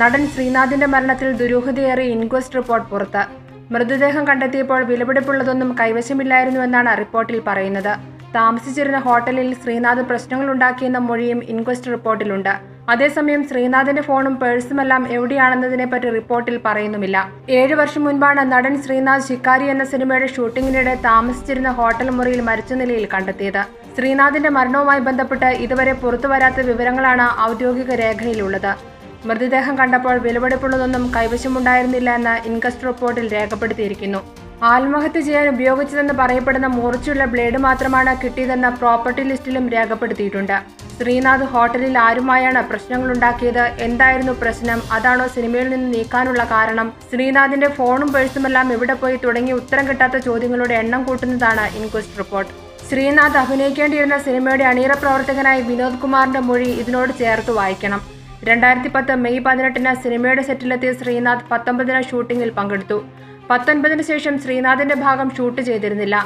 നടൻ ശ്രീനാഥിന്റെ മരണത്തിൽ ദുരൂഹതയേറിയ inquest report പുറത്ത്. മൃതദേഹം കണ്ടെത്തിയപ്പോൾ വിലപിടിപ്പുള്ളതൊന്നും കൈവശമില്ലായിരുന്നുവെന്നാണ് റിപ്പോർട്ടിൽ പറയുന്നത്. താമസിച്ചിരുന്ന ഹോട്ടലിൽ ശ്രീനാഥ് പ്രശ്നങ്ങളുണ്ടാക്കിയെന്ന മൊഴിയും ഇൻക്വസ്റ്റ് റിപ്പോർട്ടിലുണ്ട്. അതേസമയം ശ്രീനാഥിന്റെ ഫോണും പേഴ്സുമെല്ലാം എവിടെയാണെന്നതിനെപ്പറ്റി റിപ്പോർട്ടിൽ പറയുന്നുമില്ല. ഏഴു വർഷം മുൻപാണ് നടൻ ശ്രീനാഥ് ശിക്കാരി എന്ന സിനിമയുടെ ഷൂട്ടിങ്ങിനിടെ താമസിച്ചിരുന്ന ഹോട്ടൽ മുറിയിൽ മരിച്ച നിലയിൽ കണ്ടെത്തിയത്. ശ്രീനാഥിന്റെ മരണവുമായി ബന്ധപ്പെട്ട് ഇതുവരെ പുറത്തുവരാത്ത വിവരങ്ങളാണ് ഔദ്യോഗിക രേഖയിലുള്ളത്. മൃതദേഹം കണ്ടപ്പോൾ വിലപിടിപ്പുള്ളതൊന്നും കൈവശമുണ്ടായിരുന്നില്ല എന്ന് ഇൻകസ്റ്റ് റിപ്പോർട്ടിൽ രേഖപ്പെടുത്തിയിരിക്കുന്നു. ആത്മഹത്യ ചെയ്യാൻ ഉപയോഗിച്ചതെന്ന് പറയപ്പെടുന്ന മുറിച്ചുള്ള ബ്ലേഡ് മാത്രമാണ് കിട്ടിയതെന്ന പ്രോപ്പർട്ടി ലിസ്റ്റിലും രേഖപ്പെടുത്തിയിട്ടുണ്ട്. ശ്രീനാഥ് ഹോട്ടലിൽ ആരുമായാണ് പ്രശ്നങ്ങളുണ്ടാക്കിയത്? എന്തായിരുന്നു പ്രശ്നം? അതാണോ സിനിമയിൽ നിന്ന് നീക്കാനുള്ള കാരണം? ശ്രീനാഥിന്റെ ഫോണും പേഴ്സുമെല്ലാം എവിടെ പോയി തുടങ്ങി ഉത്തരം കിട്ടാത്ത ചോദ്യങ്ങളുടെ എണ്ണം കൂട്ടുന്നതാണ് ഇൻക്വസ്റ്റ് റിപ്പോർട്ട്. ശ്രീനാഥ് അഭിനയിക്കേണ്ടിയിരുന്ന സിനിമയുടെ അണിയറ പ്രവർത്തകനായ വിനോദ് കുമാറിന്റെ മൊഴി ഇതിനോട് ചേർത്ത് വായിക്കണം. രണ്ടായിരത്തി പത്ത് മെയ് പതിനെട്ടിന് സിനിമയുടെ സെറ്റിലെത്തിയ ശ്രീനാഥ് പത്തൊമ്പതിന് ഷൂട്ടിങ്ങിൽ പങ്കെടുത്തു. പത്തൊൻപതിന് ശേഷം ശ്രീനാഥിന്റെ ഭാഗം ഷൂട്ട് ചെയ്തിരുന്നില്ല.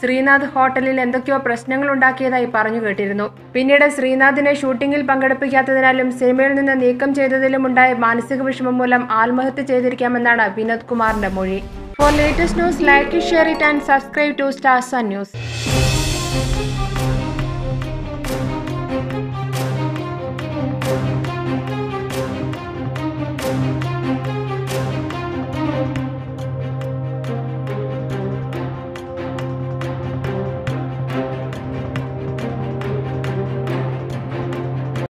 ശ്രീനാഥ് ഹോട്ടലിൽ എന്തൊക്കെയോ പ്രശ്നങ്ങൾ ഉണ്ടാക്കിയതായി പറഞ്ഞു കേട്ടിരുന്നു. പിന്നീട് ശ്രീനാഥിനെ ഷൂട്ടിങ്ങിൽ പങ്കെടുപ്പിക്കാത്തതിനാലും സിനിമയിൽ നിന്ന് നീക്കം ചെയ്തതിലും ഉണ്ടായ മാനസിക വിഷമം മൂലം ആത്മഹത്യ ചെയ്തിരിക്കാമെന്നാണ് വിനോദ് കുമാറിന്റെ മൊഴി. For latest news like share it and subscribe to Star Sun News